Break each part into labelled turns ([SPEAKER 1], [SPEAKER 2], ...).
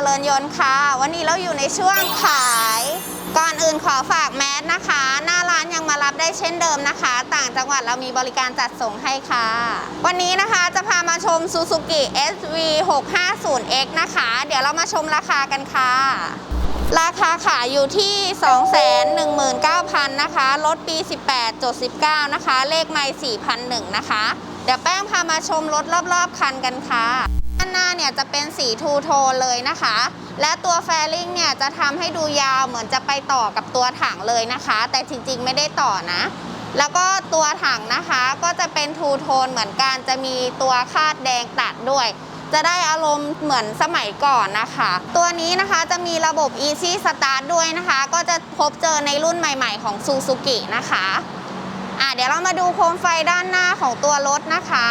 [SPEAKER 1] คนต์ค่ะ วันนี้เราอยู่ในช่วงขาย ก่อนอื่นขอฝากแมสนะคะ หน้าร้านยังมารับได้เช่นเดิมนะคะ ต่างจังหวัดเรามีบริการจัดส่งให้ค่ะ วันนี้นะคะจะพามาชม Suzuki SV 650X นะคะ เดี๋ยวเรามาชมราคากันค่ะ ราคาขายอยู่ที่ 219,000 นะคะ รถปี 18จด19 นะคะ เลขไม่4,001 นะคะ เดี๋ยวแป้งพามาชมรถรอบๆ คันกันค่ะ ด้านหน้าเนี่ยจะเป็นสีทูโทนเลยนะคะ และตัวแฟลิงเนี่ยจะทำให้ดูยาวเหมือนจะไปต่อกับตัวถังเลยนะคะ แต่จริงๆไม่ได้ต่อนะ แล้วก็ตัวถังนะคะก็จะเป็นทูโทนเหมือนกันจะมีตัวคาดแดงตัดด้วย จะได้อารมณ์เหมือนสมัยก่อนนะคะ ตัวนี้นะคะจะมีระบบ Easy Start ด้วยนะคะ ก็จะพบเจอในรุ่นใหม่ๆของ Suzuki นะคะอะเดี๋ยวเรามาดูโคมไฟด้านหน้าของตัวรถนะคะ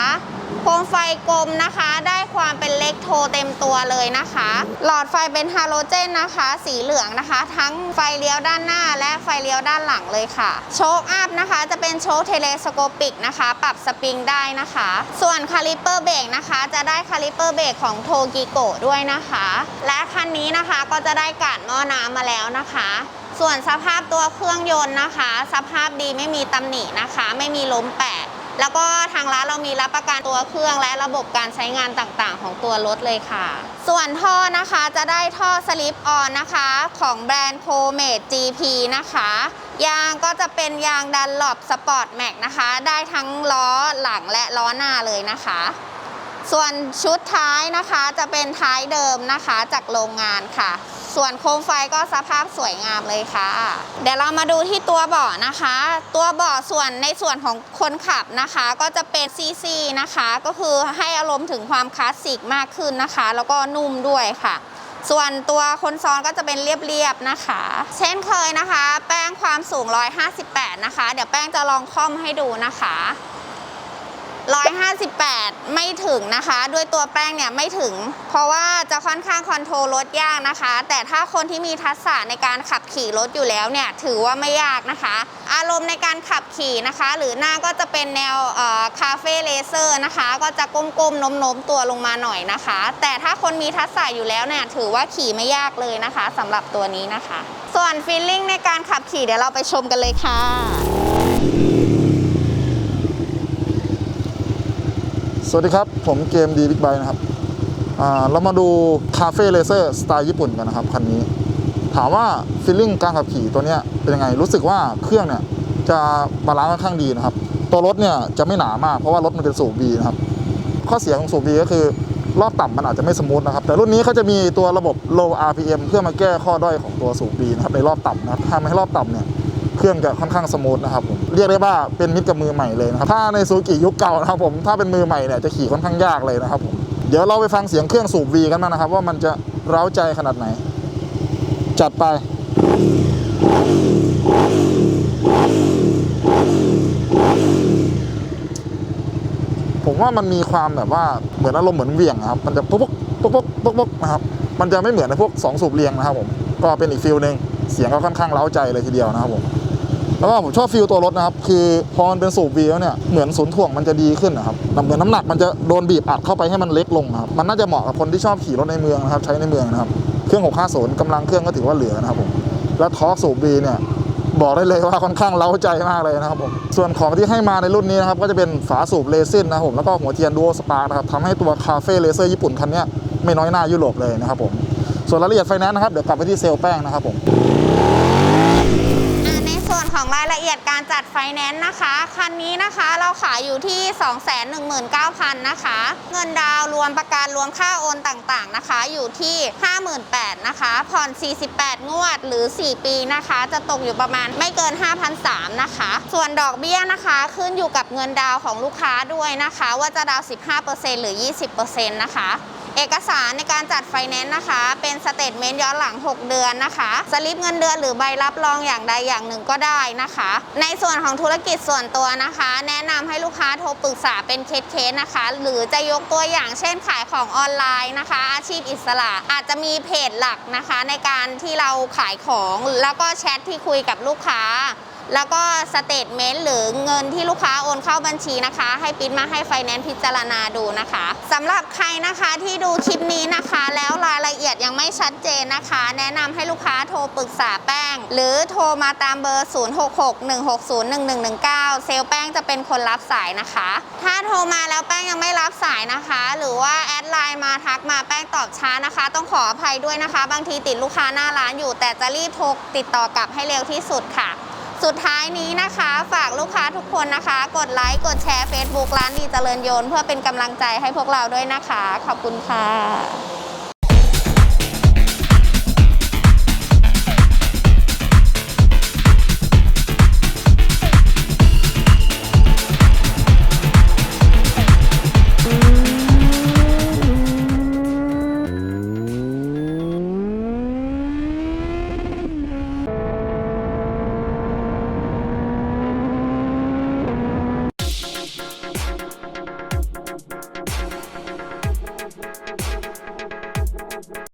[SPEAKER 1] โคมไฟกลมนะคะ ได้ความเป็นเล็กโทเต็มตัวเลยนะคะ หลอดไฟเป็นฮาโลเจนนะคะ สีเหลืองนะคะ ทั้งไฟเลี้ยวด้านหน้า และไฟเลี้ยวด้านหลังเลยค่ะ โชคอัพนะคะ จะเป็นโชคเทเลสโคปิกนะคะ ปรับสปริงได้นะคะ ส่วนคาลิเปอร์เบรกนะคะ จะได้คาลิเปอร์เบรกของโทกิโกด้วยนะคะ และคันนี้นะคะก็จะได้กาดหม้อน้ำมาแล้วนะคะส่วนสภาพตัวเครื่องยนต์นะคะ สภาพดีไม่มีตำหนินะคะ ไม่มีล้มแปะ แล้วก็ทางร้านเรามีรับประกันตัวเครื่องและระบบการใช้งานต่างๆ ของตัวรถเลยค่ะ ส่วนท่อนะคะจะได้ท่อสลิปออนนะคะ ของแบรนด์โคเมด GP นะคะ ยางก็จะเป็นยางดันหลบสปอร์ตแม็กนะคะ ได้ทั้งล้อหลังและล้อหน้าเลยนะคะ ส่วนชุดท้ายนะคะจะเป็นท้ายเดิมนะคะจากโรงงานค่ะ ส่วนโคมไฟก็สภาพสวยงามเลยค่ะ เดี๋ยวเรามาดูที่ตัวเบาะนะคะ ตัวเบาะส่วนในส่วนของคนขับนะคะ ก็จะเป็นซีซีนะคะ ก็คือให้อารมณ์ถึงความคลาสสิกมากขึ้นนะคะ แล้วก็นุ่มด้วยค่ะส่วนตัวคนซ้อนก็จะเป็นเรียบๆนะคะ เช่นเคยนะคะ แป้งความสูง 158 นะคะ เดี๋ยวแป้งจะลองค่อมให้ดูนะคะ 158 ไม่ถึงนะคะ ด้วยตัวแป้งเนี่ยไม่ถึง เพราะว่าจะค่อนข้างคอนโทรลรถยากนะคะ แต่ถ้าคนที่มีทักษะในการขับขี่รถอยู่แล้วเนี่ยถือว่าไม่ยากนะคะ อารมณ์ในการขับขี่นะคะ หรือหน้าก็จะเป็นแนวคาเฟ่เลเซอร์นะคะ ก็จะก้มๆน้มๆตัวลงมาหน่อยนะคะ แต่ถ้าคนมีทักษะอยู่แล้วเนี่ยถือว่าขี่ไม่ยากเลยนะคะสำหรับตัวนี้นะคะ ส่วนฟีลลิ่งในการขับขี่เดี๋ยวเราไปชมกันเลยค่ะ
[SPEAKER 2] สวัสดีครับ ผมเกมดีบิ๊กไบนะครับเรามาดูคาเฟ่เลเซอร์สไตล์ญี่ปุ่นกันนะครับคันนี้ ถามว่าฟีลลิ่งการขับขี่ตัวเนี้ยเป็นยังไง รู้สึกว่าเครื่องเนี่ยจะบาลานซ์ค่อนข้างดีนะครับ ตัวรถเนี่ยจะไม่หนามากเพราะว่ารถมันเป็นสูบ B นะครับ ข้อเสียของสูบ B ก็คือ รอบต่ำมันอาจจะไม่สมูทนะครับ แต่รุ่นนี้เขาจะมีตัวระบบ low RPM เพื่อมาแก้ข้อด้อยของตัวสูบ B นะครับในรอบต่ำนะครับทำให้รอบต่ำเนี่ย เครื่องจะค่อนข้างสมูทนะครับผมเรียกได้ว่าเป็นมิตรกับมือใหม่เลยนะครับถ้าในซูกิยุคเก่านะครับผมถ้าเป็นมือใหม่เนี่ยจะขี่ค่อนข้างยากเลยนะครับผมเดี๋ยวเราไปฟังเสียงเครื่องสูบ V กันบ้านะครับ ว่ามันจะเร้าใจขนาดไหน จัดไปผมว่ามันมีความแบบว่าเหมือนอารมณ์เหมือนเวียงอะครับ มันจะปุ๊กปุ๊กปุ๊กปุ๊กปุ๊กปุ๊กนะครับ มันจะไม่เหมือนในพวกสองสูบเรียงนะครับผม ก็เป็นอีกฟิลหนึ่งเสียงก็ค่อนข้างเร้าใจเลยทีเดียวนะครับผม แล้วก็ผมชอบฟิลตัวรถนะครับ คือพอมันเป็นสูบวีแล้วเนี่ย เหมือนศูนย์ถ่วงมันจะดีขึ้นนะครับเหมือนน้ำหนักมันจะโดนบีบอัดเข้าไปให้มันเล็กลงครับ มันน่าจะเหมาะกับคนที่ชอบขี่รถในเมืองนะครับ ใช้ในเมืองนะครับ เครื่อง650กำลังเครื่องก็ถือว่าเหลือนะครับผม แล้วทอร์กสูบวีเนี่ยบอกได้เลยว่าค่อนข้างเล้าใจมากเลยนะครับผม ส่วนของที่ให้มาในรุ่นนี้นะครับ ก็จะเป็นฝาสูบเลซินนะครับผม แล้วก็หัวเทียนดูโอสปาร์นะครับทำให้ตัวคาเฟ่เลเซอร์ญี่ปุ่นคันนี้ไม่น้อยหน้ายุโรปเลยนะครับผม ส่วนรายละเอียดไฟแนนซ์นะครับ เดี๋ยวกลับไปที่เซลแป้งนะครับผม
[SPEAKER 1] อ่าในส่วนของรา ยละเอียดการจัดไฟแนนซ์นะคะ คันนี้นะคะเราขายอยู่ที่ 219,000นะคะ เงินดาวรวมประกันรวมค่าโอนต่างๆนะคะ อยู่ที่ 58,000นะคะ ผ่อน 48 งวดหรือ 4 ปีนะคะ จะตกอยู่ประมาณไม่เกิน 5,300นะคะ ส่วนดอกเบี้ยนะคะขึ้นอยู่กับเงินดาวของลูกค้าด้วยนะคะ ว่าจะดาวน์15%หรือ 20%นะคะ เอกสารในการจัดไฟแนนซ์นะคะ เป็นสเตทเมนต์ย้อนหลัง 6 เดือนนะคะ สลิปเงินเดือนหรือใบรับรองอย่างใดอย่างหนึ่งก็ได้นะคะ ในส่วนของธุรกิจส่วนตัวนะคะ แนะนำให้ลูกค้าโทรปรึกษาเป็นเคสๆนะคะ หรือจะยกตัวอย่างเช่นขายของออนไลน์นะคะ อาชีพอิสระอาจจะมีเพจหลักนะคะ ในการที่เราขายของแล้วก็แชทที่คุยกับลูกค้า แล้วก็สเตทเมนต์หรือเงินที่ลูกค้าโอนเข้าบัญชีนะคะ ให้ปิ้นมาให้ไฟแนนซ์พิจารณาดูนะคะสำหรับใครนะคะที่ดูคลิปนี้นะคะ แล้วรายละเอียดยังไม่ชัดเจนนะคะ แนะนำให้ลูกค้าโทรปรึกษาแป้ง หรือโทรมาตามเบอร์ 0661601119 เซลลแป้งจะเป็นคนรับสายนะคะ ถ้าโทรมาแล้วแป้งยังไม่รับสายนะคะ หรือว่าแอดไลน์มาทักมาแป้งตอบช้านะคะ ต้องขออภัยด้วยนะคะ บางทีติดลูกค้าหน้าร้านอยู่ แต่จะรีบโทรติดต่อกลับให้เร็วที่สุดค่ะ สุดท้ายนี้นะคะ ฝากลูกค้าทุกคนนะคะ กดไลค์กดแชร์ Facebook ร้านดีเจริญยนต์เพื่อเป็นกำลังใจให้พวกเราด้วยนะคะ ขอบคุณค่ะ